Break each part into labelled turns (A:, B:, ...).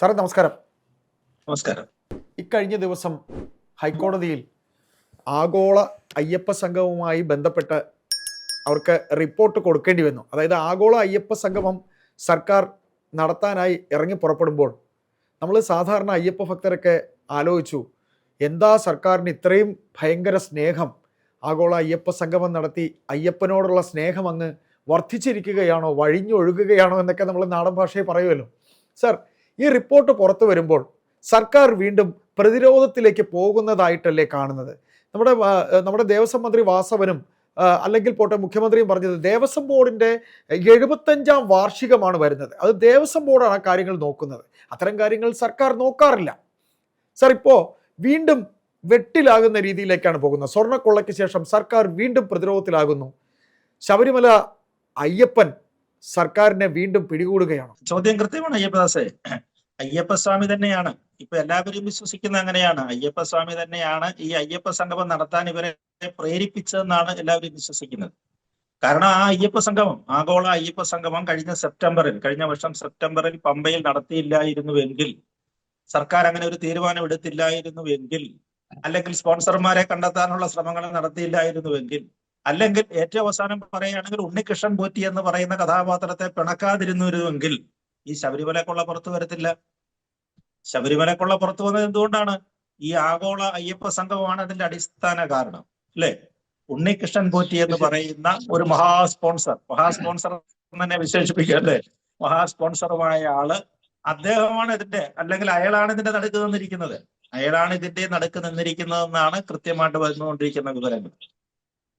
A: സാറേ നമസ്കാരം.
B: നമസ്കാരം.
A: ഇക്കഴിഞ്ഞ ദിവസം ഹൈക്കോടതിയിൽ ആഗോള അയ്യപ്പ സംഗമവുമായി ബന്ധപ്പെട്ട് അവർക്ക് റിപ്പോർട്ട് കൊടുക്കേണ്ടി വന്നു. അതായത് ആഗോള അയ്യപ്പ സംഗമം സർക്കാർ നടത്താനായി ഇറങ്ങി പുറപ്പെടുമ്പോൾ നമ്മൾ സാധാരണ അയ്യപ്പ ഭക്തരൊക്കെ ആലോചിച്ചു എന്താ സർക്കാരിന് ഇത്രയും ഭയങ്കര സ്നേഹം? ആഗോള അയ്യപ്പ സംഗമം നടത്തി അയ്യപ്പനോടുള്ള സ്നേഹം അങ്ങ് വർദ്ധിച്ചിരിക്കുകയാണോ? വഴിഞ്ഞൊഴുകുകയാണോ? എന്നൊക്കെ നമ്മൾ നാടൻ ഭാഷയെ പറയുമല്ലോ. സർ ഈ റിപ്പോർട്ട് പുറത്തു വരുമ്പോൾ സർക്കാർ വീണ്ടും പ്രതിരോധത്തിലേക്ക് പോകുന്നതായിട്ടല്ലേ കാണുന്നത്? നമ്മുടെ നമ്മുടെ ദേവസ്വം മന്ത്രി വാസവനും അല്ലെങ്കിൽ പോട്ടെ മുഖ്യമന്ത്രിയും പറഞ്ഞത് ദേവസ്വം ബോർഡിന്റെ എഴുപത്തഞ്ചാം വാർഷികമാണ് വരുന്നത്. അത് ദേവസ്വം ബോർഡാണ് ആ കാര്യങ്ങൾ നോക്കുന്നത്. അത്തരം കാര്യങ്ങൾ സർക്കാർ നോക്കാറില്ല. സർ ഇപ്പോ വീണ്ടും വെട്ടിലാകുന്ന രീതിയിലേക്കാണ് പോകുന്നത്. സ്വർണക്കൊള്ളയ്ക്ക് ശേഷം സർക്കാർ വീണ്ടും പ്രതിരോധത്തിലാകുന്നു. ശബരിമല അയ്യപ്പൻ സർക്കാരിനെ വീണ്ടും പിടികൂടുകയാണ്.
B: ചോദ്യം കൃത്യമാണ് അയ്യപ്പദാസേ. അയ്യപ്പസ്വാമി തന്നെയാണ്. ഇപ്പൊ എല്ലാവരും വിശ്വസിക്കുന്ന അങ്ങനെയാണ്. അയ്യപ്പസ്വാമി തന്നെയാണ് ഈ അയ്യപ്പ സംഗമം നടത്താൻ ഇവരെ പ്രേരിപ്പിച്ചതെന്നാണ് എല്ലാവരും വിശ്വസിക്കുന്നത്. കാരണം ആ അയ്യപ്പ സംഗമം ആഗോള അയ്യപ്പ സംഗമം കഴിഞ്ഞ സെപ്റ്റംബറിൽ കഴിഞ്ഞ വർഷം സെപ്റ്റംബറിൽ പമ്പയിൽ നടത്തിയില്ലായിരുന്നുവെങ്കിൽ സർക്കാർ അങ്ങനെ ഒരു തീരുമാനം എടുത്തില്ലായിരുന്നുവെങ്കിൽ അല്ലെങ്കിൽ സ്പോൺസർമാരെ കണ്ടെത്താനുള്ള ശ്രമങ്ങൾ നടത്തിയില്ലായിരുന്നുവെങ്കിൽ അല്ലെങ്കിൽ ഏറ്റവും അവസാനം പറയുകയാണെങ്കിൽ ഉണ്ണികൃഷ്ണൻ പോറ്റി എന്ന് പറയുന്ന കഥാപാത്രത്തെ പിണക്കാതിരുന്നുവെങ്കിൽ ഈ ശബരിമല കൊള്ള പുറത്തു വരത്തില്ല. ശബരിമല കൊള്ള പുറത്തു വന്നത് എന്തുകൊണ്ടാണ്? ഈ ആഗോള അയ്യപ്പ സംഘമാണ് അതിന്റെ അടിസ്ഥാന കാരണം അല്ലെ? ഉണ്ണികൃഷ്ണൻ പോറ്റി എന്ന് പറയുന്ന ഒരു മഹാ സ്പോൺസർ മഹാ തന്നെ വിശേഷിപ്പിക്കുക അല്ലെ? മഹാ സ്പോൺസറുമായ ആൾ അദ്ദേഹമാണ് ഇതിന്റെ അല്ലെങ്കിൽ അയാളാണ് ഇതിന്റെ നടുക്ക് നിന്നിരിക്കുന്നത്. അയാളാണ് ഇതിന്റെ നടുക്ക് നിന്നിരിക്കുന്നതെന്നാണ് കൃത്യമായിട്ട് വന്നുകൊണ്ടിരിക്കുന്ന വിവരങ്ങൾ.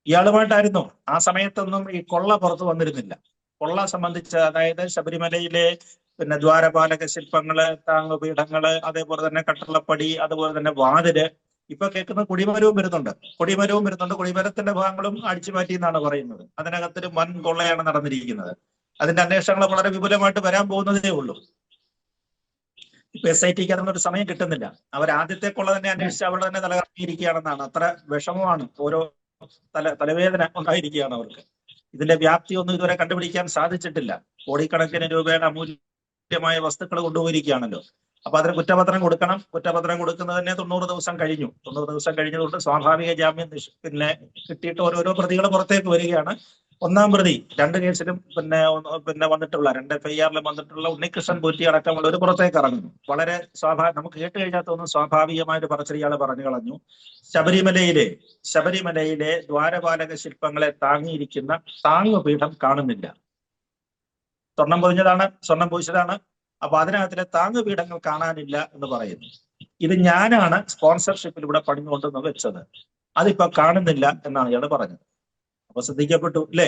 B: ഇയാളുമായിട്ടായിരുന്നു. ആ സമയത്തൊന്നും ഈ കൊള്ള പുറത്തു വന്നിരുന്നില്ല. കൊള്ള സംബന്ധിച്ച് അതായത് ശബരിമലയിലെ പിന്നെ ദ്വാരപാലക ശില്പങ്ങൾ താങ്ങുപീഠങ്ങൾ അതേപോലെ തന്നെ കട്ടളപ്പടി അതുപോലെ തന്നെ വാതിൽ. ഇപ്പൊ കേൾക്കുന്ന കുടിമരവും വരുന്നുണ്ട്. കുടിമരവും വരുന്നുണ്ട്. കുടിമരത്തിന്റെ ഭാഗങ്ങളും അടിച്ചു മാറ്റി എന്നാണ് പറയുന്നത്. അതിനകത്തൊരു വൻ കൊള്ളയാണ് നടന്നിരിക്കുന്നത്. അതിന്റെ അന്വേഷണങ്ങൾ വളരെ വിപുലമായിട്ട് വരാൻ പോകുന്നതേ ഉള്ളൂ. ഇപ്പൊ എസ് ഐ ടിക്ക് അതിനൊരു സമയം കിട്ടുന്നില്ല. അവർ ആദ്യത്തെ കൊള്ള തന്നെ അന്വേഷിച്ച് അവിടെ തന്നെ തലകറങ്ങിയിരിക്കുകയാണെന്നാണ് അത്ര വിഷമമാണ്. ഓരോ തല തലവേദന ഉണ്ടായിരിക്കുകയാണ് അവർക്ക്. ഇതിന്റെ വ്യാപ്തി ഒന്നും ഇതുവരെ കണ്ടുപിടിക്കാൻ സാധിച്ചിട്ടില്ല. കോടിക്കണക്കിന് രൂപയുടെ അമൂല്യമായ വസ്തുക്കൾ കൊണ്ടുപോയിരിക്കുകയാണല്ലോ. അപ്പൊ അതിന് കുറ്റപത്രം കൊടുക്കണം. കുറ്റപത്രം കൊടുക്കുന്നതിനെ തൊണ്ണൂറ് ദിവസം കഴിഞ്ഞു. തൊണ്ണൂറ് ദിവസം കഴിഞ്ഞതുകൊണ്ട് സ്വാഭാവിക ജാമ്യം പിന്നെ കിട്ടിയിട്ട് ഓരോരോ പ്രതികൾ പുറത്തേക്ക് വരികയാണ്. ഒന്നാം പ്രതി രണ്ട് കേസിലും പിന്നെ പിന്നെ വന്നിട്ടുള്ള രണ്ട് എഫ് ഐ ആറിലും വന്നിട്ടുള്ള ഉണ്ണികൃഷ്ണൻ പൂറ്റി അടക്കമുള്ളവർ പുറത്തേക്ക് ഇറങ്ങുന്നു. വളരെ സ്വാഭാവിക നമുക്ക് കേട്ട് കഴിഞ്ഞാൽ തോന്നുന്നു സ്വാഭാവികമായിട്ട് പറച്ചിയാൾ പറഞ്ഞു കളഞ്ഞു. ശബരിമലയിലെ ശബരിമലയിലെ ദ്വാരപാലക ശില്പങ്ങളെ താങ്ങിയിരിക്കുന്ന താങ്ങുപീഠം കാണുന്നില്ല. സ്വർണം പൊതിഞ്ഞതാണ് സ്വർണം പൊതിച്ചതാണ്. അപ്പൊ അതിനകത്തിലെ താങ്ങ് പീഠങ്ങൾ കാണാനില്ല എന്ന് പറയുന്നു. ഇത് ഞാനാണ് സ്പോൺസർഷിപ്പിലൂടെ പണിഞ്ഞുകൊണ്ടെന്ന് വെച്ചത്. അതിപ്പോ കാണുന്നില്ല എന്നാണ് ഇയാൾ പറഞ്ഞത്. അപ്പൊ ശ്രദ്ധിക്കപ്പെട്ടു അല്ലേ?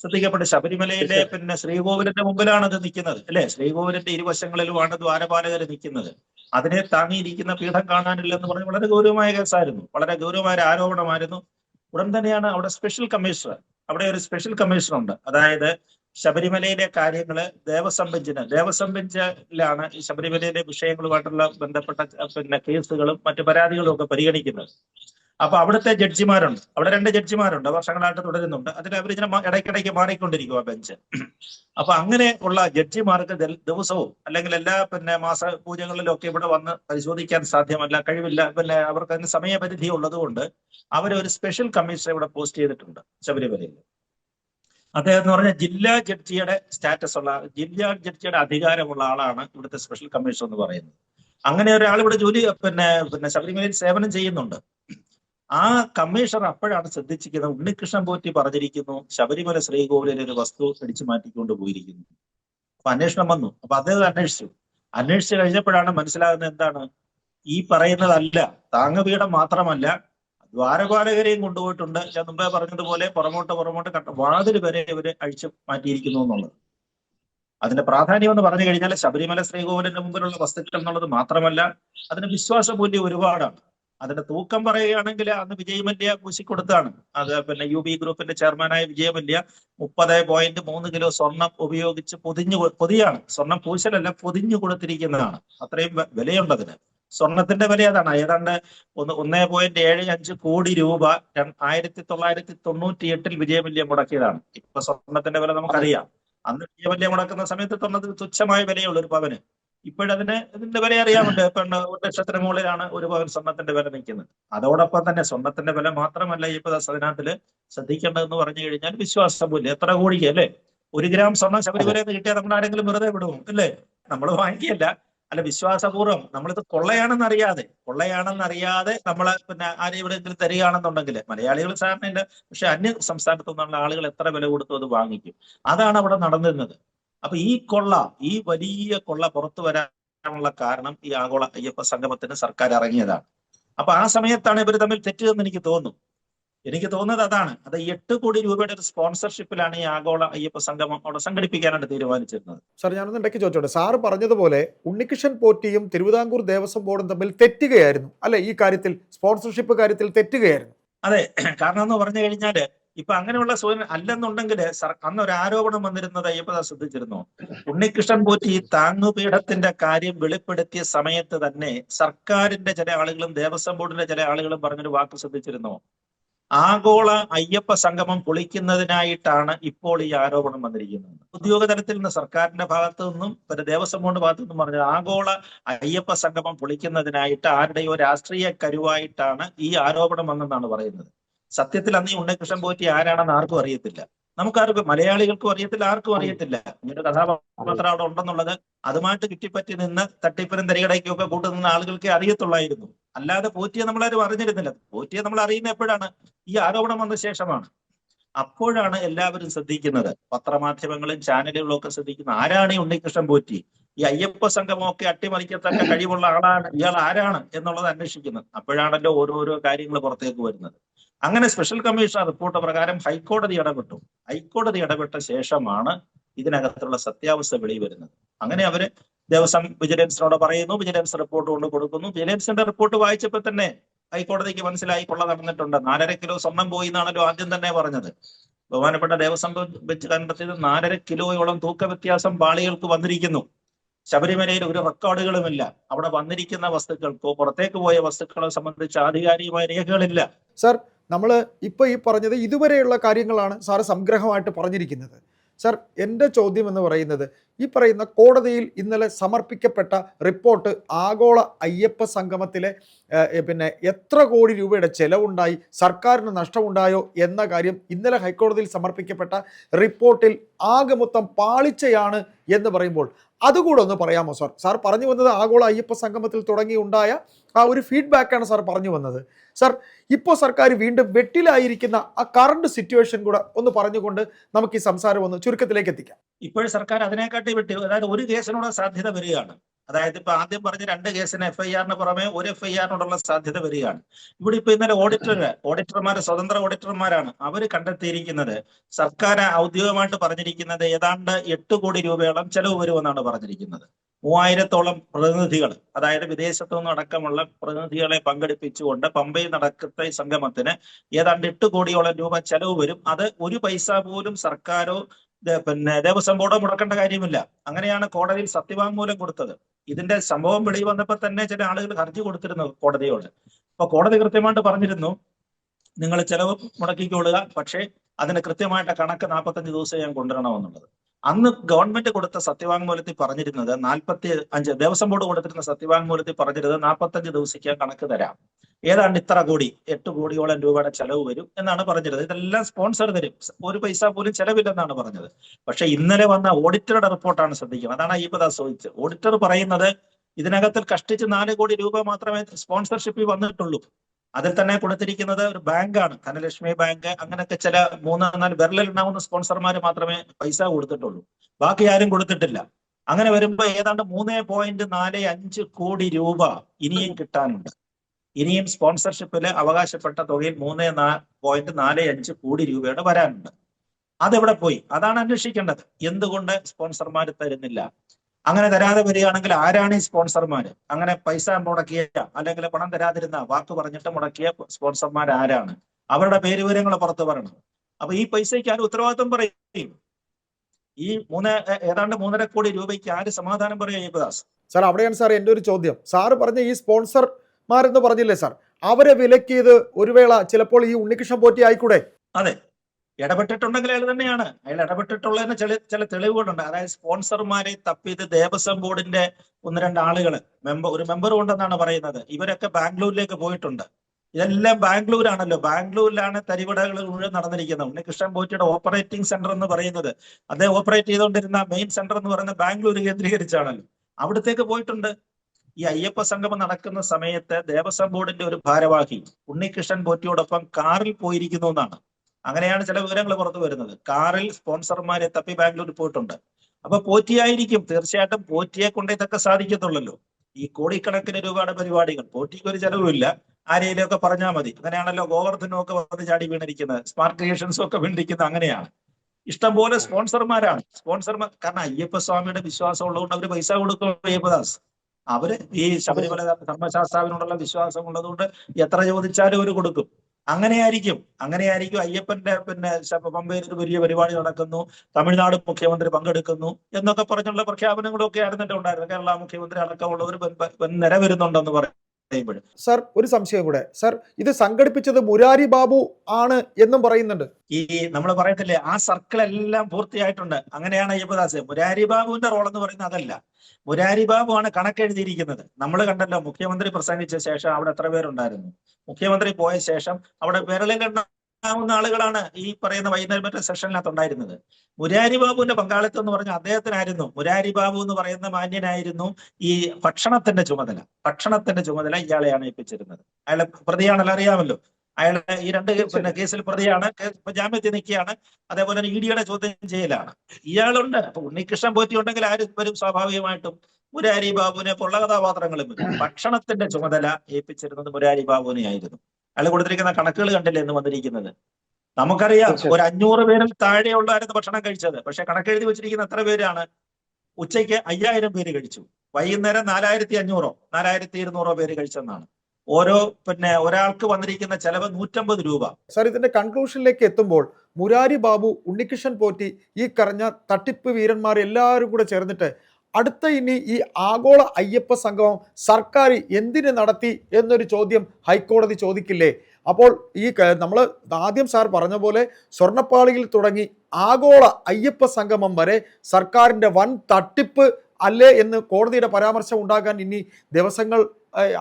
B: ശ്രദ്ധിക്കപ്പെട്ടു. ശബരിമലയിലെ പിന്നെ ശ്രീകോവിലിന്റെ മുമ്പിലാണ് അത് നിൽക്കുന്നത് അല്ലെ? ശ്രീകോവിലിന്റെ ഇരുവശങ്ങളിലുമാണ് ദ്വാരപാലകർ നിൽക്കുന്നത്. അതിനെ താങ്ങിയിരിക്കുന്ന പീഠം കാണാനില്ല എന്ന് പറഞ്ഞ് വളരെ ഗൗരവമായ കേസായിരുന്നു. വളരെ ഗൗരവമായ ആരോപണമായിരുന്നു. ഉടൻ തന്നെയാണ് അവിടെ സ്പെഷ്യൽ കമ്മീഷണർ അവിടെ ഒരു സ്പെഷ്യൽ കമ്മീഷണർ ഉണ്ട്. അതായത് ശബരിമലയിലെ കാര്യങ്ങൾ ദേവസ്വം ബെഞ്ചിന് ഈ ശബരിമലയിലെ വിഷയങ്ങളുമായിട്ടുള്ള ബന്ധപ്പെട്ട പിന്നെ കേസുകളും മറ്റു പരാതികളും ഒക്കെ പരിഗണിക്കുന്നത്. അപ്പൊ അവിടുത്തെ ജഡ്ജിമാരുണ്ട്. അവിടെ രണ്ട് ജഡ്ജിമാരുണ്ട്. വർഷങ്ങളായിട്ട് തുടരുന്നുണ്ട്. അതിൽ അവർ ഇടയ്ക്കിടയ്ക്ക് മാറിക്കൊണ്ടിരിക്കും ആ ബെഞ്ച്. അപ്പൊ അങ്ങനെ ഉള്ള ജഡ്ജിമാർക്ക് ദിവസവും അല്ലെങ്കിൽ എല്ലാ പിന്നെ മാസ പൂജകളിലും ഒക്കെ ഇവിടെ വന്ന് പരിശോധിക്കാൻ സാധ്യമല്ല കഴിവില്ല. പിന്നെ അവർക്ക് അതിന് സമയപരിധി ഉള്ളതുകൊണ്ട് അവർ ഒരു സ്പെഷ്യൽ കമ്മീഷണർ ഇവിടെ പോസ്റ്റ് ചെയ്തിട്ടുണ്ട് ശബരിമലയിൽ. അദ്ദേഹം എന്ന് പറഞ്ഞാൽ ജില്ലാ ജഡ്ജിയുടെ സ്റ്റാറ്റസ് ഉള്ള ജില്ലാ ജഡ്ജിയുടെ അധികാരമുള്ള ആളാണ് ഇവിടുത്തെ സ്പെഷ്യൽ കമ്മീഷൻ എന്ന് പറയുന്നത്. അങ്ങനെ ഒരാൾ ഇവിടെ ജോലി പിന്നെ പിന്നെ ശബരിമലയിൽ സേവനം ചെയ്യുന്നുണ്ട്. ആ കമ്മീഷണർ അപ്പോഴാണ് ശ്രദ്ധിച്ചിരിക്കുന്നത്. ഉണ്ണികൃഷ്ണൻ പോറ്റി പറഞ്ഞിരിക്കുന്നു ശബരിമല ശ്രീകോവിലിൽ ഒരു വസ്തു പിടിച്ചു മാറ്റിക്കൊണ്ട് പോയിരിക്കുന്നു. അപ്പൊ അന്വേഷണം വന്നു. അപ്പൊ അദ്ദേഹം അന്വേഷിച്ചു. അന്വേഷിച്ചു കഴിഞ്ഞപ്പോഴാണ് മനസ്സിലാകുന്നത് എന്താണ്? ഈ പറയുന്നതല്ല. താങ്ങുപീഠം മാത്രമല്ല ദ്വാരപാലകരെയും കൊണ്ടുപോയിട്ടുണ്ട്. ഞാൻ മുമ്പേ പറഞ്ഞതുപോലെ പുറമോട്ട് പുറമോട്ട് കട്ട വാതിൽ വരെ ഇവർ അഴിച്ചു മാറ്റിയിരിക്കുന്നു എന്നുള്ളത്. അതിന്റെ പ്രാധാന്യം എന്ന് പറഞ്ഞു കഴിഞ്ഞാൽ ശബരിമല ശ്രീകോവിലിന്റെ മുമ്പിലുള്ള വസ്തുക്കൾ എന്നുള്ളത് മാത്രമല്ല അതിന് വിശ്വാസ മൂല്യം ഒരുപാടാണ്. അതിന്റെ തൂക്കം പറയുകയാണെങ്കിൽ അന്ന് വിജയമല്യ കൂശിക്കൊടുത്താണ് അത് പിന്നെ യു ബി ഗ്രൂപ്പിന്റെ ചെയർമാനായ വിജയമല്യ മുപ്പത് പോയിന്റ് മൂന്ന് കിലോ സ്വർണം ഉപയോഗിച്ച് പൊതിഞ്ഞു പൊതിയാണ്. സ്വർണം പൂശലല്ല പൊതിഞ്ഞു കൊടുത്തിരിക്കുന്നതാണ്. അത്രയും വ- വിലയുണ്ട് അതിന് സ്വർണത്തിന്റെ വില അതാണ്. ഏതാണ്ട് ഒന്ന് ഒന്നേ പോയിന്റ് ഏഴ് അഞ്ച് കോടി രൂപ ആയിരത്തി തൊള്ളായിരത്തി തൊണ്ണൂറ്റി എട്ടിൽ വിജയമല്യം മുടക്കിയതാണ്. ഇപ്പൊ സ്വർണത്തിന്റെ വില നമുക്കറിയാം. അന്ന് വിജയമല്യം മുടക്കുന്ന സമയത്ത് തൊണ്ണത് തുച്ഛമായ വിലയുള്ള ഒരു പവന്. ഇപ്പോഴതിന് ഇതിന്റെ വില അറിയാമുണ്ട് ഇപ്പൊ ഒരു ലക്ഷത്തിന് മുകളിലാണ് ഒരു പവൻ സ്വർണത്തിന്റെ വില നിൽക്കുന്നത്. അതോടൊപ്പം തന്നെ സ്വർണത്തിന്റെ വില മാത്രമല്ല ഈ ദാസ് അതിനകത്തിൽ ശ്രദ്ധിക്കേണ്ടതെന്ന് പറഞ്ഞു കഴിഞ്ഞാൽ വിശ്വാസമില്ല എത്ര കോടിക്ക് അല്ലേ? ഒരു ഗ്രാം സ്വർണം ശബരിമലയിൽ കിട്ടിയാൽ നമ്മൾ ആരെങ്കിലും വെറുതെ വിടുമോ? അല്ലേ? നമ്മൾ വാങ്ങിക്കല്ല അല്ല വിശ്വാസപൂർവം നമ്മളിത് കൊള്ളയാണെന്ന് അറിയാതെ കൊള്ളയാണെന്ന് അറിയാതെ നമ്മൾ പിന്നെ ആരും എവിടെയെങ്കിലും തരികയാണെന്നുണ്ടെങ്കിൽ മലയാളികൾ സാറിന് ഇല്ല പക്ഷെ അന്യ സംസ്ഥാനത്തു നിന്നുള്ള ആളുകൾ എത്ര വില കൊടുത്തു അത് വാങ്ങിക്കും. അതാണ് അവിടെ നടന്നിരുന്നത്. അപ്പൊ ഈ കൊള്ള ഈ വലിയ കൊള്ള പുറത്തു വരാനുള്ള കാരണം ഈ ആഗോള അയ്യപ്പ സംഗമത്തിന് സർക്കാർ ഇറങ്ങിയതാണ്. അപ്പൊ ആ സമയത്താണ് ഇവർ തമ്മിൽ തെറ്റിതെന്ന് എനിക്ക് തോന്നുന്നു. എനിക്ക് തോന്നുന്നത് അതാണ്. അത് എട്ട് കോടി രൂപയുടെ ഒരു സ്പോൺസർഷിപ്പിലാണ് ഈ ആഗോള അയ്യപ്പ സംഗമം അവിടെ സംഘടിപ്പിക്കാനായിട്ട് തീരുമാനിച്ചിരുന്നത്.
A: സാർ ഞാനൊന്ന് ഇടയ്ക്ക് ചോദിച്ചോട്ടെ? സാറ് പറഞ്ഞതുപോലെ ഉണ്ണികൃഷ്ണൻ പോറ്റിയും തിരുവിതാംകൂർ ദേവസ്വം ബോർഡും തമ്മിൽ തെറ്റുകയായിരുന്നു. അല്ലെ? ഈ കാര്യത്തിൽ സ്പോൺസർഷിപ്പ് കാര്യത്തിൽ തെറ്റുകയായിരുന്നു.
B: അതെ. കാരണം എന്ന് പറഞ്ഞു കഴിഞ്ഞാൽ ഇപ്പൊ അങ്ങനെയുള്ള സൂചന അല്ലെന്നുണ്ടെങ്കിൽ അന്ന് ഒരു ആരോപണം വന്നിരുന്നത് അയ്യപ്പദാസ് ശ്രദ്ധിച്ചിരുന്നു? ഉണ്ണികൃഷ്ണൻ പോറ്റി താങ്ങുപീഠത്തിന്റെ കാര്യം വെളിപ്പെടുത്തിയ സമയത്ത് തന്നെ സർക്കാരിന്റെ ചില ആളുകളും ദേവസ്വം ബോർഡിന്റെ ചില ആളുകളും പറഞ്ഞൊരു വാക്ക് ശ്രദ്ധിച്ചിരുന്നു? ആഗോള അയ്യപ്പ സംഗമം പൊളിക്കുന്നതിനായിട്ടാണ് ഇപ്പോൾ ഈ ആരോപണം വന്നിരിക്കുന്നത്. ഉദ്യോഗതലത്തിൽ നിന്ന് സർക്കാരിന്റെ ഭാഗത്തു നിന്നും ദേവസ്വം ബോർഡ് ഭാഗത്തു നിന്നും പറഞ്ഞത് ആഗോള അയ്യപ്പ സംഗമം പൊളിക്കുന്നതിനായിട്ട് ആരുടെയോ രാഷ്ട്രീയ കരുവായിട്ടാണ് ഈ ആരോപണം വന്നെന്നാണ് പറയുന്നത്. സത്യത്തിൽ അന്ന് ഈ ഉണ്ണികൃഷ്ണൻ പോറ്റി ആരാണെന്ന് ആർക്കും അറിയത്തില്ല. നമുക്കാർക്കും മലയാളികൾക്കും അറിയത്തില്ല ആർക്കും അറിയത്തില്ല. ഇങ്ങനൊരു കഥാപാത്രം അവിടെ ഉണ്ടെന്നുള്ളത് അതുമായിട്ട് ചുറ്റിപ്പറ്റി നിന്ന് തട്ടിപ്പനും തരികടയ്ക്കും ഒക്കെ കൂട്ടു നിന്ന ആളുകൾക്കേ അറിയത്തുള്ളായിരുന്നു. അല്ലാതെ പോറ്റിയെ നമ്മളാരും അറിഞ്ഞിരുന്നില്ല. പോറ്റിയെ നമ്മൾ അറിയുന്ന എപ്പോഴാണ്? ഈ ആരോപണം വന്ന ശേഷമാണ്. അപ്പോഴാണ് എല്ലാവരും ശ്രദ്ധിക്കുന്നത്. പത്രമാധ്യമങ്ങളും ചാനലുകളും ഒക്കെ ശ്രദ്ധിക്കുന്നത് ആരാണ് ഈ ഉണ്ണികൃഷ്ണൻ പോറ്റി? ഈ അയ്യപ്പ സംഘമൊക്കെ അട്ടിമറിക്കത്തക്ക കഴിവുള്ള ആളാണ്. ഇയാൾ ആരാണ് എന്നുള്ളത് അന്വേഷിക്കുന്നത്. അപ്പോഴാണല്ലോ ഓരോരോ കാര്യങ്ങൾ പുറത്തേക്ക് വരുന്നത്. അങ്ങനെ സ്പെഷ്യൽ കമ്മീഷൻ റിപ്പോർട്ട് പ്രകാരം ഹൈക്കോടതി ഇടപെട്ടു. ഹൈക്കോടതി ഇടപെട്ട ശേഷമാണ് ഇതിനകത്തുള്ള സത്യാവസ്ഥ വെളി വരുന്നത് അങ്ങനെ അവർ ദേവസ്വം വിജിലൻസിനോട് പറയുന്നു വിജിലൻസ് റിപ്പോർട്ട് കൊണ്ട് കൊടുക്കുന്നു. വിജിലൻസിന്റെ റിപ്പോർട്ട് വായിച്ചപ്പോൾ തന്നെ ഹൈക്കോടതിക്ക് മനസ്സിലായി കൊള്ള നടന്നിട്ടുണ്ട്. നാലര കിലോ സ്വർണം പോയി എന്നാണല്ലോ ആദ്യം തന്നെ പറഞ്ഞത്. ബഹുമാനപ്പെട്ട ദേവസ്വം വെച്ച് കണ്ടെത്തിയത് നാലര കിലോയോളം തൂക്ക വ്യത്യാസം പാളികൾക്ക് വന്നിരിക്കുന്നു. ശബരിമലയിൽ ഒരു റെക്കോർഡുകളുമില്ല. അവിടെ വന്നിരിക്കുന്ന വസ്തുക്കൾക്കോ പുറത്തേക്ക് പോയ വസ്തുക്കളെ സംബന്ധിച്ച് ആധികാരികമായ രേഖകളില്ല.
A: സാർ നമ്മൾ ഇപ്പോൾ ഈ പറഞ്ഞത് ഇതുവരെയുള്ള കാര്യങ്ങളാണ് സാറ് സംഗ്രഹമായിട്ട് പറഞ്ഞിരിക്കുന്നത്. സർ എന്റെ ചോദ്യം എന്ന് പറയുന്നത് ഈ പറയുന്ന കോടതിയിൽ ഇന്നലെ സമർപ്പിക്കപ്പെട്ട റിപ്പോർട്ട് ആഗോള അയ്യപ്പ സംഗമത്തിലെ പിന്നെ എത്ര കോടി രൂപയുടെ ചെലവുണ്ടായി സർക്കാരിന് നഷ്ടമുണ്ടായോ എന്ന കാര്യം ഇന്നലെ ഹൈക്കോടതിയിൽ സമർപ്പിക്കപ്പെട്ട റിപ്പോർട്ടിൽ ആകെ മൊത്തം പാളിച്ചയാണ് എന്ന് പറയുമ്പോൾ അതുകൂടെ ഒന്ന് പറയാമോ സാർ? സാർ പറഞ്ഞു വന്നത് ആഗോള അയ്യപ്പ സംഗമത്തിൽ തുടങ്ങി ഉണ്ടായ ആ ഒരു ഫീഡ്ബാക്കാണ് സാർ പറഞ്ഞു വന്നത്. സാർ ഇപ്പോൾ സർക്കാർ വീണ്ടും വെട്ടിലായിരിക്കുന്ന ആ കറണ്ട് സിറ്റുവേഷൻ കൂടെ ഒന്ന് പറഞ്ഞുകൊണ്ട് നമുക്ക് ഈ സംസാരം ഒന്ന് ചുരുക്കത്തിലേക്ക് എത്തിക്കാം.
B: ഇപ്പോഴും സർക്കാർ അതിനെക്കാട്ടി വെട്ടി അതായത് ഒരു കേസിനോട് സാധ്യത വരികയാണ്. അതായത് ഇപ്പൊ ആദ്യം പറഞ്ഞ രണ്ട് കേസിന് എഫ് ഐ ആറിന് പുറമെ ഒരു എഫ് ഐ ആറിനോടുള്ള സാധ്യത വരികയാണ്. ഇവിടെ ഇപ്പൊ ഇന്നലെ ഓഡിറ്റർ ഓഡിറ്റർമാർ സ്വതന്ത്ര ഓഡിറ്റർമാരാണ് അവർ കണ്ടെത്തിയിരിക്കുന്നത്. സർക്കാർ ഔദ്യോഗികമായിട്ട് പറഞ്ഞിരിക്കുന്നത് ഏതാണ്ട് എട്ട് കോടി രൂപയോളം ചെലവ് വരുമെന്നാണ് പറഞ്ഞിരിക്കുന്നത്. മൂവായിരത്തോളം പ്രതിനിധികൾ അതായത് വിദേശത്തു നിന്നടക്കമുള്ള പ്രതിനിധികളെ പങ്കെടുപ്പിച്ചുകൊണ്ട് പമ്പയിൽ നടക്കുന്ന സംഗമത്തിന് ഏതാണ്ട് എട്ട് കോടിയോളം രൂപ ചെലവ് വരും. അത് ഒരു പൈസ പോലും സർക്കാരോ പിന്നെ ദേവസ്വം ബോർഡോ മുടക്കേണ്ട കാര്യമില്ല. അങ്ങനെയാണ് കോടതിയിൽ സത്യവാങ്മൂലം കൊടുത്തത്. ഇതിന്റെ സംഭവം വെളി വന്നപ്പോ തന്നെ ചില ആളുകൾ ഹർജി കൊടുത്തിരുന്നു കോടതിയോട്. അപ്പൊ കോടതി കൃത്യമായിട്ട് പറഞ്ഞിരുന്നു നിങ്ങൾ ചെലവ് മുടക്കിക്കൊള്ളുക പക്ഷേ അതിന് കൃത്യമായിട്ട് കണക്ക് നാൽപ്പത്തഞ്ച് ദിവസം ഞാൻ കൊണ്ടുവരണമെന്നുള്ളത്. അന്ന് ഗവൺമെന്റ് കൊടുത്ത സത്യവാങ്മൂലത്തിൽ പറഞ്ഞിരുന്നത് നാൽപ്പത്തി അഞ്ച് ദേവസ്വം ബോർഡ് കൊടുത്തിരുന്ന സത്യവാങ്മൂലത്തിൽ പറഞ്ഞിരുന്നത് നാൽപ്പത്തഞ്ച് ദിവസിക്ക് കണക്ക് തരാം. ഏതാണ്ട് ഇത്ര കോടി എട്ട് കോടിയോളം രൂപയുടെ ചെലവ് വരും എന്നാണ് പറഞ്ഞിരുന്നത്. ഇതെല്ലാം സ്പോൺസർ തരും. ഒരു പൈസ പോലും ചെലവില്ലെന്നാണ് പറഞ്ഞത്. പക്ഷെ ഇന്നലെ വന്ന ഓഡിറ്ററുടെ റിപ്പോർട്ടാണ് ശ്രദ്ധിക്കുന്നത് അതാണ് ഈ അയ്യപ്പദാസ് ചോദിച്ചത്. ഓഡിറ്റർ പറയുന്നത് ഇതിനകത്തിൽ കഷ്ടിച്ച് നാല് കോടി രൂപ മാത്രമേ സ്പോൺസർഷിപ്പിൽ വന്നിട്ടുള്ളൂ. അതിൽ തന്നെ കൊടുത്തിരിക്കുന്നത് ഒരു ബാങ്കാണ്. ധനലക്ഷ്മി ബാങ്ക് അങ്ങനെയൊക്കെ ചില മൂന്ന് നാല് വിരലിലുണ്ടാവുന്ന സ്പോൺസർമാർ മാത്രമേ പൈസ കൊടുത്തിട്ടുള്ളൂ. ബാക്കി ആരും കൊടുത്തിട്ടില്ല. അങ്ങനെ വരുമ്പോൾ ഏതാണ്ട് മൂന്ന് പോയിന്റ് നാല് അഞ്ച് കോടി രൂപ ഇനിയും കിട്ടാനുണ്ട്. ഇനിയും സ്പോൺസർഷിപ്പിൽ അവകാശപ്പെട്ട തുകയിൽ മൂന്ന് പോയിന്റ് നാല് അഞ്ച് കോടി രൂപയുടെ വരാനുണ്ട്. അതെവിടെ പോയി? അതാണ് അന്വേഷിക്കേണ്ടത്. എന്തുകൊണ്ട് സ്പോൺസർമാർ തരുന്നില്ല? അങ്ങനെ തരാതെ വരികയാണെങ്കിൽ ആരാണ് ഈ സ്പോൺസർമാർ അങ്ങനെ പൈസ മുടക്കിയ അല്ലെങ്കിൽ പണം തരാതിരുന്ന വാക്ക് പറഞ്ഞിട്ട് മുടക്കിയ സ്പോൺസർമാർ ആരാണ്? അവരുടെ പേര് വിവരങ്ങൾ പുറത്തു വരണം അപ്പൊ ഈ പൈസയ്ക്ക് ആര് ഉത്തരവാദിത്വം പറയും? ഈ മൂന്ന് ഏതാണ്ട് മൂന്നര കോടി രൂപയ്ക്ക് ആര് സമാധാനം പറയുക അയ്യപ്പദാസ്?
A: സാർ അവിടെയാണ് സാർ എന്റെ ഒരു ചോദ്യം. സാർ പറഞ്ഞ ഈ സ്പോൺസർമാരെന്ന് പറഞ്ഞില്ലേ സാർ? അവരെ വിലക്കിയത് ഒരു വേള ചിലപ്പോൾ ഈ ഉണ്ണികൃഷ്ണൻ പോറ്റി ആയിക്കൂടെ?
B: അതെ. ഇടപെട്ടിട്ടുണ്ടെങ്കിൽ അയാൾ തന്നെയാണ്. അയാൾ ഇടപെട്ടിട്ടുള്ളതിന് ചില ചില തെളിവുകളുണ്ട്. അതായത് സ്പോൺസർമാരെ തപ്പിയത് ദേവസ്വം ബോർഡിന്റെ ഒന്ന് രണ്ട് ആളുകൾ മെമ്പർ ഒരു മെമ്പർ ഉണ്ടെന്നാണ് പറയുന്നത്. ഇവരൊക്കെ ബാംഗ്ലൂരിലേക്ക് പോയിട്ടുണ്ട്. ഇതെല്ലാം ബാംഗ്ലൂരാണല്ലോ. ബാംഗ്ലൂരിലാണ് തരിവടകൾ മുഴുവൻ നടന്നിരിക്കുന്നത്. ഉണ്ണികൃഷ്ണൻ പോറ്റിയുടെ ഓപ്പറേറ്റിംഗ് സെന്റർ എന്ന് പറയുന്നത്. അദ്ദേഹം ഓപ്പറേറ്റ് ചെയ്തുകൊണ്ടിരുന്ന മെയിൻ സെന്റർ എന്ന് പറയുന്നത് ബാംഗ്ലൂർ കേന്ദ്രീകരിച്ചാണല്ലോ. അവിടത്തേക്ക് പോയിട്ടുണ്ട്. ഈ അയ്യപ്പ സംഗമം നടക്കുന്ന സമയത്ത് ദേവസ്വം ബോർഡിന്റെ ഒരു ഭാരവാഹി ഉണ്ണികൃഷ്ണൻ പോറ്റിയോടൊപ്പം കാറിൽ പോയിരിക്കുന്നു എന്നാണ്. അങ്ങനെയാണ് ചില വിവരങ്ങൾ പുറത്തു വരുന്നത്. കാറിൽ സ്പോൺസർമാരെ തപ്പി ബാംഗ്ലൂരിൽ പോയിട്ടുണ്ട്. അപ്പൊ പോറ്റിയായിരിക്കും. തീർച്ചയായിട്ടും പോറ്റിയെ കൊണ്ടേ തക്ക സാധിക്കത്തുള്ളല്ലോ. ഈ കോടിക്കണക്കിന് രൂപയുടെ പരിപാടികൾ. പോറ്റിക്ക് ഒരു ചെലവുമില്ല ആരെയും ഒക്കെ പറഞ്ഞാൽ മതി. അങ്ങനെയാണല്ലോ ഗോവർദ്ധനും ഒക്കെ വന്ന് ചാടി വീണിരിക്കുന്നത്. സ്മാർട്ട് ക്രിയേഷൻസും ഒക്കെ വീണിരിക്കുന്നത്. അങ്ങനെയാണ്. ഇഷ്ടംപോലെ സ്പോൺസർമാരാണ്. സ്പോൺസർമാർ കാരണം അയ്യപ്പ സ്വാമിയുടെ വിശ്വാസം ഉള്ളതുകൊണ്ട് അവർ പൈസ കൊടുക്കും അയ്യപ്പദാസ്. അവർ ഈ ശബരിമല ധർമ്മശാസ്ത്രാവിനോടുള്ള വിശ്വാസം ഉള്ളതുകൊണ്ട് എത്ര ചോദിച്ചാലും അവർ കൊടുക്കും. അങ്ങനെയായിരിക്കും. അങ്ങനെയായിരിക്കും അയ്യപ്പന്റെ പിന്നെ പമ്പയിൽ ഒരു വലിയ പരിപാടി നടക്കുന്നു. തമിഴ്നാട് മുഖ്യമന്ത്രി പങ്കെടുക്കുന്നു എന്നൊക്കെ പറഞ്ഞുള്ള പ്രഖ്യാപനങ്ങളൊക്കെ ആയിരുന്നിട്ടുണ്ടായിരുന്നു. കേരള മുഖ്യമന്ത്രി അടക്കമുള്ളവർ നിര വരുന്നുണ്ടെന്ന് പറയുമ്പോൾ
A: സർ ഒരു സംശയം കൂടെ. സർ ഇത് സംഘടിപ്പിച്ചത് മുരാരി ബാബു ആണ് എന്നും പറയുന്നുണ്ട്.
B: ഈ നമ്മൾ പറയത്തില്ലേ ആ സർക്കിൾ എല്ലാം പൂർത്തിയായിട്ടുണ്ട്. അങ്ങനെയാണ് അയ്യപ്പദാസ് മുരാരി ബാബുവിന്റെ റോൾ എന്ന് പറയുന്നത് അതല്ല. മുരാരി ബാബു ആണ് കണക്കെഴുതിയിരിക്കുന്നത്. നമ്മൾ കണ്ടല്ലോ മുഖ്യമന്ത്രി പ്രസംഗിച്ച ശേഷം അവിടെ എത്ര പേരുണ്ടായിരുന്നു? മുഖ്യമന്ത്രി പോയ ശേഷം അവിടെ വിരലിൽ എണ്ണാവുന്ന ആളുകളാണ് ഈ പറയുന്ന വൈകുന്നേരം സെഷനിനകത്ത് ഉണ്ടായിരുന്നത്. മുരാരി ബാബുവിന്റെ പങ്കാളിത്തം എന്ന് പറഞ്ഞാൽ അദ്ദേഹത്തിനായിരുന്നു. മുരാരി ബാബു എന്ന് പറയുന്ന മാന്യനായിരുന്നു ഈ ഭക്ഷണത്തിന്റെ ചുമതല. ഭക്ഷണത്തിന്റെ ചുമതല ഇയാളെയാണ് ഏൽപ്പിച്ചിരുന്നത്. അയാളെ പ്രതിയാണല്ലോ അറിയാമല്ലോ. അയാളെ ഈ രണ്ട് പിന്നെ കേസിൽ പ്രതിയാണ്. ജാമ്യത്തിൽ നിൽക്കുകയാണ്. അതേപോലെ തന്നെ ഇ ഡിയുടെ ചോദ്യം ചെയ്യലാണ്. ഇയാളുണ്ട്. അപ്പൊ ഉണ്ണികൃഷ്ണൻ പോറ്റി ഉണ്ടെങ്കിൽ ആരും വരും സ്വാഭാവികമായിട്ടും? മുരാരി ബാബുവിനെ പൊള്ള കഥാപാത്രങ്ങളും ഭക്ഷണത്തിന്റെ ചുമതല ഏൽപ്പിച്ചിരുന്നത് മുരാരി ബാബുവിനെ ആയിരുന്നു അയാൾ കൊടുത്തിരിക്കുന്ന കണക്കുകൾ കണ്ടില്ലേ എന്ന് വന്നിരിക്കുന്നത്? നമുക്കറിയാം ഒരു അഞ്ഞൂറ് പേരിൽ താഴെയുള്ളവരായിരുന്നു ഭക്ഷണം കഴിച്ചത്. പക്ഷെ കണക്കെഴുതി വെച്ചിരിക്കുന്ന എത്ര പേരാണ്? ഉച്ചയ്ക്ക് അയ്യായിരം പേര് കഴിച്ചു. വൈകുന്നേരം നാലായിരത്തി അഞ്ഞൂറോ നാലായിരത്തി ഇരുന്നൂറോ പേര് കഴിച്ചെന്നാണ്. ഓരോ പിന്നെ ഒരാൾക്ക് വന്നിരിക്കുന്ന ചെലവ് നൂറ്റമ്പത് രൂപ.
A: സർ ഇതിന്റെ കൺക്ലൂഷനിലേക്ക് എത്തുമ്പോൾ മുരാരി ബാബു ഉണ്ണികൃഷ്ണൻ പോറ്റി ഈ കറഞ്ഞ തട്ടിപ്പ് വീരന്മാർ എല്ലാവരും കൂടെ ചേർന്നിട്ട് അടുത്ത ഇനി ഈ ആഗോള അയ്യപ്പ സംഗമം സർക്കാർ എന്തിന് നടത്തി എന്നൊരു ചോദ്യം ഹൈക്കോടതി ചോദിക്കില്ലേ? അപ്പോൾ ഈ നമ്മൾ ആദ്യം സാർ പറഞ്ഞ പോലെ സ്വർണപ്പാളിയിൽ തുടങ്ങി ആഗോള അയ്യപ്പ സംഗമം വരെ സർക്കാരിന്റെ വൻ തട്ടിപ്പ് അല്ലേ എന്ന് കോടതിയുടെ പരാമർശം ഉണ്ടാകാൻ ഇനി ദിവസങ്ങൾ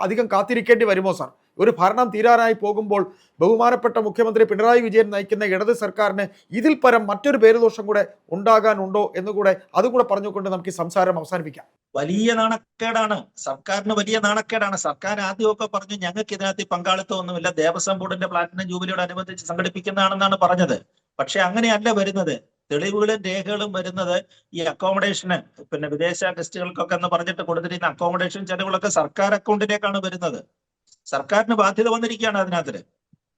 A: അധികം കാത്തിരിക്കേണ്ടി വരുമോ സാർ? ഒരു ഭരണം തീരാനായി പോകുമ്പോൾ ബഹുമാനപ്പെട്ട മുഖ്യമന്ത്രി പിണറായി വിജയൻ നയിക്കുന്ന ഇടത് സർക്കാരിന് ഇതിൽ പരം മറ്റൊരു പേരുദോഷം കൂടെ ഉണ്ടാകാനുണ്ടോ എന്നുകൂടെ അതുകൂടെ പറഞ്ഞുകൊണ്ട് നമുക്ക് ഈ സംസാരം അവസാനിപ്പിക്കാം.
B: വലിയ നാണക്കേടാണ്. സർക്കാരിന് വലിയ നാണക്കേടാണ്. സർക്കാർ ആദ്യമൊക്കെ പറഞ്ഞു ഞങ്ങൾക്ക് ഇതിനകത്ത് പങ്കാളിത്തം പങ്കാളിത്തമൊന്നുമില്ല. ദേവസ്വം ബോർഡിന്റെ പ്ലാറ്റിനം ജൂബിലിയോട് അനുബന്ധിച്ച് സംഘടിപ്പിക്കുന്നതാണെന്നാണ് പറഞ്ഞത്. പക്ഷെ അങ്ങനെയല്ല വരുന്നത്. തെളിവുകളും രേഖകളും വരുന്നത് ഈ അക്കോമഡേഷന് പിന്നെ വിദേശ ഗസ്റ്റുകൾക്കൊക്കെ എന്ന് പറഞ്ഞിട്ട് കൊടുത്തിരിക്കുന്ന അക്കോമഡേഷൻ ചെലവുകളൊക്കെ സർക്കാർ അക്കൗണ്ടിലേക്കാണ് വരുന്നത്. സർക്കാരിന് ബാധ്യത വന്നിരിക്കുകയാണ് അതിനകത്ത്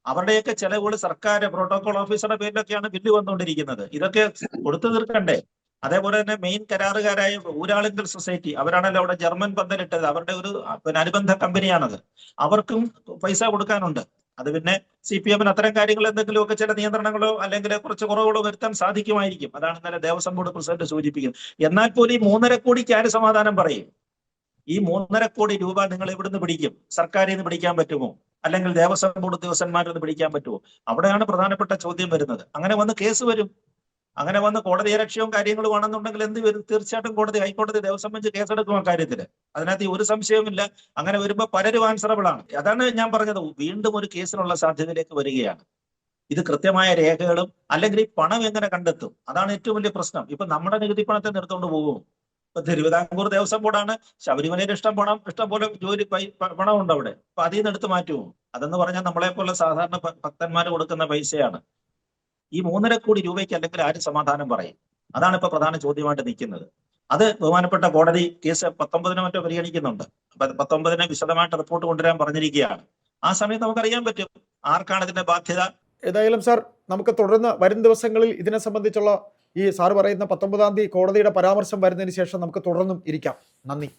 B: അവരുടെയൊക്കെ ചെലവുകൾ സർക്കാർ പ്രോട്ടോകോൾ ഓഫീസറുടെ പേരിലൊക്കെയാണ് ബില്ല് വന്നുകൊണ്ടിരിക്കുന്നത്. ഇതൊക്കെ കൊടുത്തു തീർക്കണ്ടേ? അതേപോലെ തന്നെ മെയിൻ കരാറുകാരായ ഊരാളിന്തൽ സൊസൈറ്റി അവരാണല്ലോ അവിടെ ജർമ്മൻ പന്തലിട്ടത്. അവരുടെ ഒരു പിന്നെ അനുബന്ധ കമ്പനിയാണത്. അവർക്കും പൈസ കൊടുക്കാനുണ്ട്. അത് പിന്നെ സി പി എമ്മിന് അത്തരം കാര്യങ്ങൾ എന്തെങ്കിലുമൊക്കെ ചില നിയന്ത്രണങ്ങളോ അല്ലെങ്കിൽ കുറച്ച് കുറവുകളോ വരുത്താൻ സാധിക്കുമായിരിക്കും. അതാണ് ഇന്നലെ ദേവസ്വം ബോർഡ് പ്രസിഡന്റ് സൂചിപ്പിക്കുന്നത്. എന്നാൽ പോലും ഈ മൂന്നര കോടിക്ക് ആര് സമാധാനം പറയും? ഈ മൂന്നര കോടി രൂപ നിങ്ങൾ എവിടുന്ന് പിടിക്കും? സർക്കാരിൽ നിന്ന് പിടിക്കാൻ പറ്റുമോ? അല്ലെങ്കിൽ ദേവസ്വം ബോർഡ് ഉദ്യോഗസ്ഥന്മാരിൽ നിന്ന് പിടിക്കാൻ പറ്റുമോ? അവിടെയാണ് പ്രധാനപ്പെട്ട ചോദ്യം വരുന്നത്. അങ്ങനെ വന്ന് കേസ് വരും. അങ്ങനെ വന്ന് കോടതി ലക്ഷ്യവും കാര്യങ്ങളും ആണെന്നുണ്ടെങ്കിൽ എന്ത് വരും? തീർച്ചയായിട്ടും കോടതി ഹൈക്കോടതി ദേവസ്വം ബെഞ്ച് കേസെടുക്കും ആ കാര്യത്തിൽ അതിനകത്ത് ഒരു സംശയവുമില്ല. അങ്ങനെ വരുമ്പോൾ പലരും ആൻസറബിൾ ആണ്. അതാണ് ഞാൻ പറഞ്ഞത്. വീണ്ടും ഒരു കേസിനുള്ള സാധ്യതയിലേക്ക് വരികയാണ്. ഇത് കൃത്യമായ രേഖകളും അല്ലെങ്കിൽ ഈ പണം എങ്ങനെ കണ്ടെത്തും? അതാണ് ഏറ്റവും വലിയ പ്രശ്നം. ഇപ്പൊ നമ്മുടെ നികുതി പണത്തെ നിർത്തുകൊണ്ട് പോകും. ഇപ്പൊ തിരുവിതാംകൂർ ദേവസ്വം ബോർഡാണ്. ശബരിമലയിൽ ഇഷ്ടം പണം ഇഷ്ടം പോലെ ജോലി പണമുണ്ട് അവിടെ. അപ്പൊ അതിൽ നിന്ന് എടുത്ത് മാറ്റുമോ? അതെന്ന് പറഞ്ഞാൽ നമ്മളെ പോലെ സാധാരണ ഭക്തന്മാർ കൊടുക്കുന്ന പൈസയാണ്. ഈ മൂന്നര കോടി രൂപയ്ക്ക് അല്ലെങ്കിൽ ആര് സമാധാനം പറയും? അതാണ് ഇപ്പൊ പ്രധാന ചോദ്യമായിട്ട് നിൽക്കുന്നത്. അത് ബഹുമാനപ്പെട്ട കോടതി കേസ് പത്തൊമ്പതിനെ മറ്റോ പരിഗണിക്കുന്നുണ്ട്. അപ്പൊ പത്തൊമ്പതിന് വിശദമായിട്ട് റിപ്പോർട്ട് കൊണ്ടുവരാൻ പറഞ്ഞിരിക്കുകയാണ്. ആ സമയത്ത് നമുക്കറിയാൻ പറ്റും ആർക്കാണ് ഇതിന്റെ ബാധ്യത?
A: ഏതായാലും സാർ നമുക്ക് തുടർന്ന് വരും ദിവസങ്ങളിൽ ഇതിനെ സംബന്ധിച്ചുള്ള ഈ സാറ് പറയുന്ന പത്തൊമ്പതാം തീയതി കോടതിയുടെ പരാമർശം വരുന്നതിന് ശേഷം നമുക്ക് തുടർന്നും ഇരിക്കാം. നന്ദി.